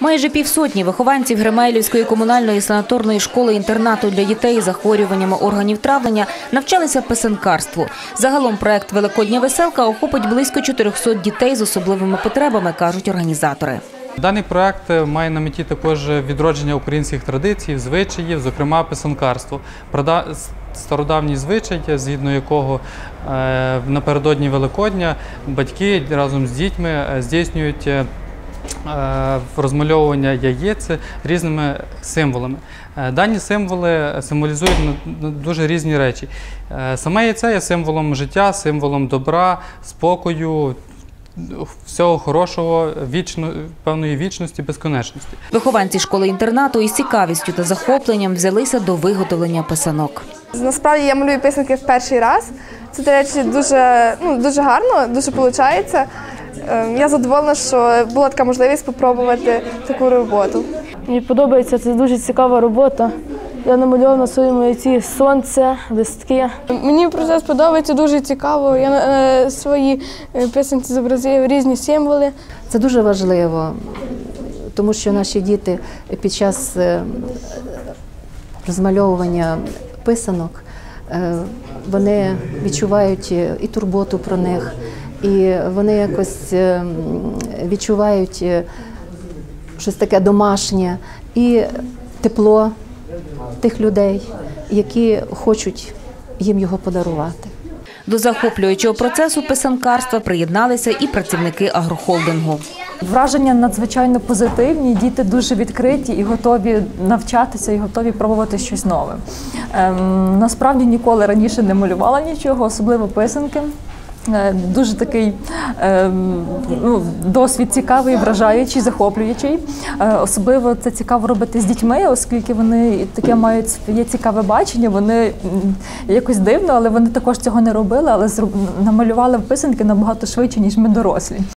Майже півсотні вихованців Гремелівської комунальної санаторної школи-інтернату для дітей з захворюваннями органів травлення навчалися писанкарству. Загалом проект Великодня веселка охопить близько 400 дітей з особливими потребами, кажуть організатори. Даний проект має на меті також відродження українських традицій, звичаїв, зокрема писанкарство. Стародавній звичай, згідно якого е, напередодні Великодня батьки разом з дітьми е, здійснюють е, розмальовування яєць різними символами. Е, Дані символи символізують дуже різні речі. Е, Саме яйце є символом життя, символом добра, спокою, всього хорошого, вічно, певної вічності, безконечності. Вихованці школи-інтернату із цікавістю та захопленням взялися до виготовлення писанок. Насправді я малюю писанки в перший раз. Це, до речі, дуже, ну, дуже гарно, дуже виходить. Я задоволена, що була така можливість спробувати таку роботу. Мені подобається, це дуже цікава робота. Я намальована на своєму яйці сонце, листки. Мені процес подобається дуже цікаво. Я на своїй писанці зобразив різні символи. Це дуже важливо, тому що наші діти під час е, розмальовування писанок е, вони відчувають і турботу про них, і вони якось е, відчувають е, щось таке домашнє і тепло тих людей, які хочуть їм його подарувати. До захоплюючого процесу писанкарства приєдналися і працівники агрохолдингу. Враження надзвичайно позитивні. Діти дуже відкриті і готові навчатися, і готові пробувати щось нове. Ем, насправді ніколи раніше не малювала нічого, особливо писанки. Е, Дуже такий е, ну, досвід цікавий, вражаючий, захоплюючий. Е, Особливо це цікаво робити з дітьми, оскільки вони таке мають своє цікаве бачення. Вони якось дивно, але вони також цього не робили, але намалювали писанки набагато швидше, ніж ми дорослі.